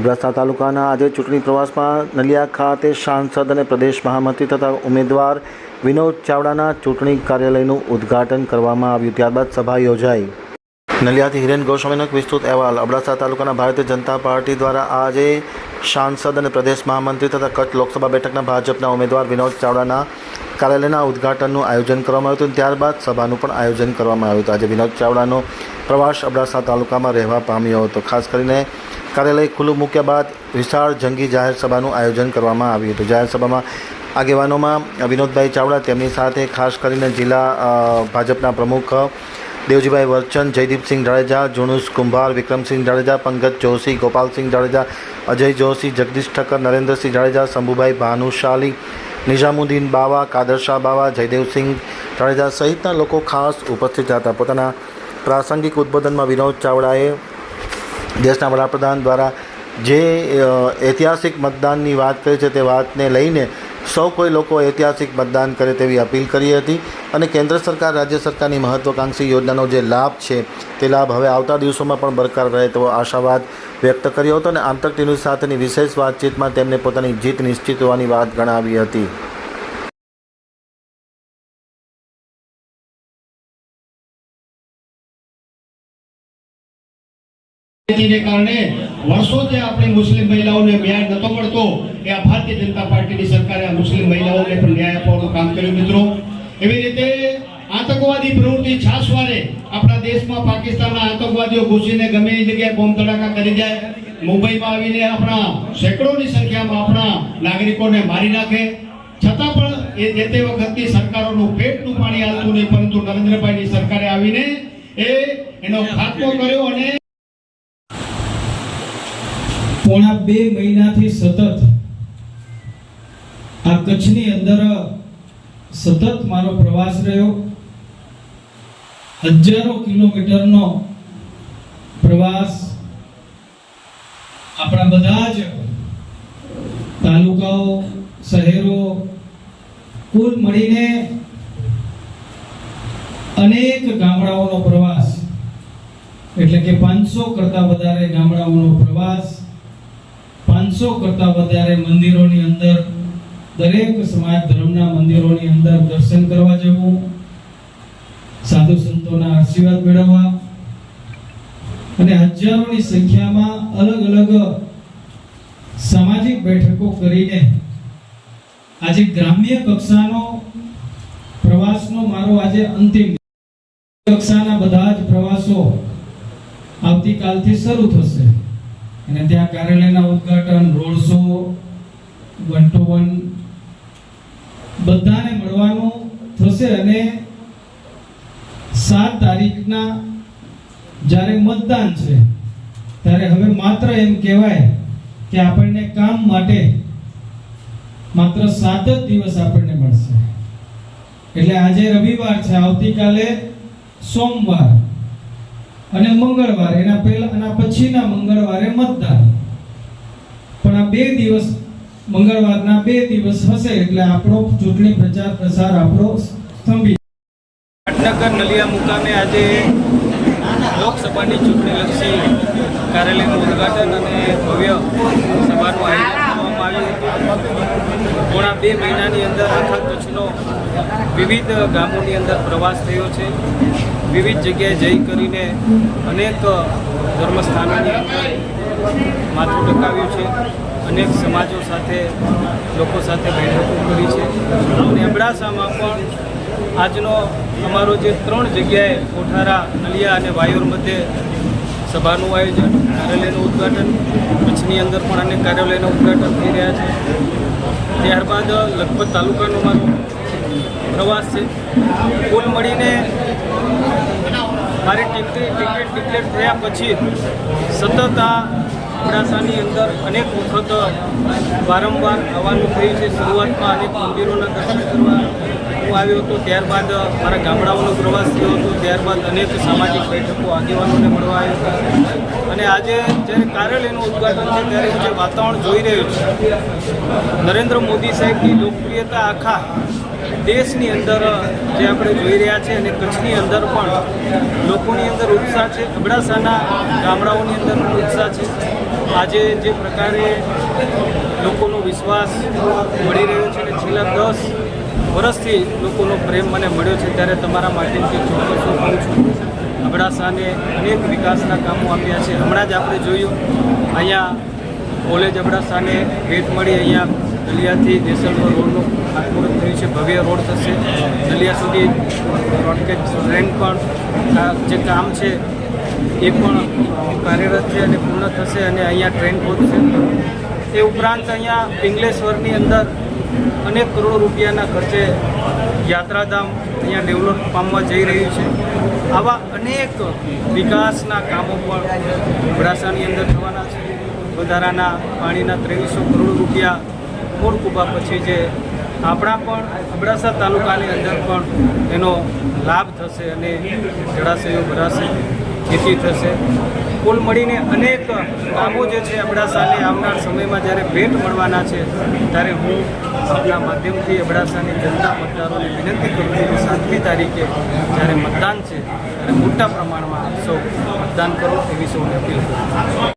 અબડાસા તાલુકાના આજે ચૂંટણી પ્રવાસમાં નલિયા ખાતે સાંસદ અને પ્રદેશ મહામંત્રી તથા ઉમેદવાર વિનોદ ચાવડાના ચૂંટણી કાર્યાલયનું ઉદ્ઘાટન કરવામાં આવ્યું. ત્યારબાદ સભા યોજાઈ. નલિયાથી હિરેન ગોસ્વામીનો વિસ્તૃત અહેવાલ. અબડાસા તાલુકાના ભારતીય જનતા પાર્ટી દ્વારા આજે સાંસદ અને પ્રદેશ મહામંત્રી તથા કચ્છ લોકસભા બેઠકના ભાજપના ઉમેદવાર વિનોદ ચાવડાના કાર્યાલયના ઉદ્ઘાટનનું આયોજન કરવામાં આવ્યું હતું. ત્યારબાદ સભાનું પણ આયોજન કરવામાં આવ્યું હતું. આજે વિનોદ ચાવડાનો પ્રવાસ અબડાસા તાલુકામાં રહેવા પામ્યો હતો. ખાસ કરીને કાર્યાલય ખુલ્લું મૂક્યા બાદ વિશાળ જંગી જાહેર સભાનું આયોજન કરવામાં આવ્યું હતું. જાહેર સભામાં આગેવાનોમાં વિનોદભાઈ ચાવડા, તેમની સાથે ખાસ કરીને જિલ્લા ભાજપના પ્રમુખ દેવજીભાઈ વર્ચન, જયદીપસિંહ જાડેજા, જુનુસ કુંભાર, વિક્રમસિંહ જાડેજા, પંકજ જોશી, ગોપાલસિંહ જાડેજા, અજય જોશી, જગદીશ ઠક્કર, નરેન્દ્રસિંહ જાડેજા, શંભુભાઈ ભાનુશાલી, નિઝામુદ્દીન બાવા, કાદરશાહ બાવા, જયદેવસિંહ જાડેજા સહિતના લોકો ખાસ ઉપસ્થિત હતા. પોતાના પ્રાસંગિક ઉદ્બોધનમાં વિનોદ ચાવડાએ દેશના વડાપ્રધાન દ્વારા જે ઐતિહાસિક મતદાનની વાત કરી છે તે વાતને લઈને સૌ કોઈ લોકો ઐતિહાસિક મતદાન કરે તેવી અપીલ કરી હતી અને કેન્દ્ર સરકાર રાજ્ય સરકારની મહત્વાકાંક્ષી યોજનાનો જે લાભ છે તે લાભ હવે આવતા દિવસોમાં પણ બરકરાર રહે તેવો આશાવાદ વ્યક્ત કર્યો હતો અને આંતર ટીવી સાથેની વિશેષ વાતચીતમાં તેમને પોતાની જીત નિશ્ચિત હોવાની વાત ગણાવી હતી. કારણે વર્ષોથી મારી નાખે. છતાં પણ એ જે તે વખતની સરકારોનું પેટનું પાણી હાલતું નહીં, પરંતુ નરેન્દ્રભાઈની સરકારે આવીને એનો ખાતમો કર્યો અને પોણા બે મહિનાથી સતત આ કચ્છની અંદર સતત મારો પ્રવાસ રહ્યો. હજારો કિલોમીટરનો પ્રવાસ આપણા બધા જ તાલુકાઓ, શહેરો કુલ મળીને અનેક ગામડાઓનો પ્રવાસ, એટલે કે પાંચસો કરતા વધારે ગામડાઓનો પ્રવાસ પાંચસો કરતા વધારે મંદિરોની અંદર, દરેક સમાજ ધર્મના મંદિરોની અંદર દર્શન કરવા જવું, સાધુ સંતોના આશીર્વાદ મેળવવા. અને હજારોની સંખ્યામાં અલગ અલગ સામાજિક બેઠકો કરીને આજે ગ્રામ્ય કક્ષાનો પ્રવાસનો મારો આજે અંતિમ કક્ષાના બધા જ પ્રવાસો આવતીકાલથી શરૂ થશે. અને ત્યાં કાર્યાલયના ઉદઘાટન, road show one to one બધાને મળવાનું થશે અને સાત તારીખના જ્યારે મતદાન છે, ત્યારે હવે માત્ર એમ કહેવાય કે આપણને કામ માટે માત્ર સાત જ દિવસ આપણને મળશે. એટલે આજે રવિવાર છે, આવતીકાલે સોમવાર. અને મંગળવાર, એના પહેલા એના પછીના મંગળવારે મતદાન. પણ આ બે દિવસ, મંગળવારના બે દિવસ હશે એટલે આપણો ચૂંટણી પ્રચાર, પ્રસાર આપણો સ્તંભી પાટનગર નલિયા મુકામે આજે લોકસભાની ચૂંટણીલક્ષી કાર્યાલયનું ઉદઘાટન અને ભવ્ય સભાનું આયોજન કરવામાં આવ્યું હતું. પોણા બે મહિનાની અંદર આખા કચ્છનો વિવિધ ગામોની અંદર પ્રવાસ થયો છે. વિવિધ જગ્યાએ જઈ કરીને અનેક ધર્મસ્થાનોની અંદર માથું ટકાવ્યું છે. અનેક સમાજો સાથે, લોકો સાથે બેઠકો કરી છે. અને અબડાસામાં પણ આજનો અમારો જે ત્રણ જગ્યાએ કોઠારા, નલિયા અને વાયોર મધ્યે સભાનું આયોજન, કાર્યાલયનું ઉદ્ઘાટન, કચ્છની અંદર પણ અનેક કાર્યાલયનું ઉદ્ઘાટન થઈ રહ્યા છે. ત્યારબાદ લખપત તાલુકાનો મારો પ્રવાસ છે. કુલ મળીને મારી ટિકિટ ટિકિટ ડિક્લેર થયા પછી સતત આ અબડાસાની અંદર અનેક વખત વારંવાર આવવાનું થયું છે. શરૂઆતમાં અનેક મંદિરોના દર્શન કરવા હું આવ્યો હતો ત્યારબાદ મારા ગામડાઓનો પ્રવાસ થયો હતો. ત્યારબાદ અનેક સામાજિક બેઠકો આગેવાનોને મળવા આવ્યો હતા. અને આજે જ્યારે કાર્યાલયનું ઉદ્ઘાટન છે, ત્યારે હું જે વાતાવરણ જોઈ રહ્યો છું, નરેન્દ્ર મોદી સાહેબની લોકપ્રિયતા આખા દેશની અંદર જે આપણે જોઈ રહ્યા છે અને કચ્છની અંદર પણ લોકોની અંદર ઉત્સાહ છે. અબડાસાના ગામડાઓની અંદર પણ ઉત્સાહ છે. આજે જે પ્રકારે લોકોનો વિશ્વાસ મળી રહ્યો છે અને છેલ્લા દસ વર્ષથી લોકોનો પ્રેમ મને મળ્યો છે, ત્યારે તમારા માટે ચોક્કસ ચોક્કસો કહું છું. અબડાસાને અનેક વિકાસના કામો આપ્યા છે. હમણાં જ આપણે જોયું, અહીંયા કોલેજ અબડાસાને ભેટ મળી, અહીંયા નલિયાથી દેસલપુર રોડનું ખાતમુહૂર્ત થયું છે. ભવ્ય રોડ થશે. નલિયા સુધી બ્રોડકેસ્ટ ટ્રેન પણ જે કામ છે એ પણ કાર્યરત છે અને પૂર્ણ થશે અને અહીંયા ટ્રેન પહોંચશે. એ ઉપરાંત અહીંયા પિંગલેશ્વરની અંદર અનેક કરોડો રૂપિયાના ખર્ચે યાત્રાધામ અહીંયા ડેવલપ પામવા જઈ રહ્યું છે. આવા અનેક વિકાસના કામો પણ અબડાસાની અંદર થવાના છે. વધારાના પાણીના ત્રેવીસો કરોડ રૂપિયા મોરકુબા પછી જે આપણા પણ અબડાસા તાલુકાની અંદર પણ એનો લાભ થશે અને જળાશયો ભરાશે, ખેતી થશે. કુલ મળીને અનેક કામો જે છે અબડાસાને આવનાર સમયમાં જ્યારે ભેટ મળવાના છે, ત્યારે હું આપણા માધ્યમથી અબડાસાની જનતા મતદારોને વિનંતી કરું છું કે સાતમી તારીખે જ્યારે મતદાન છે, ત્યારે મોટા પ્રમાણમાં આપ સૌ મતદાન કરો એવી સૌને અપીલ કરું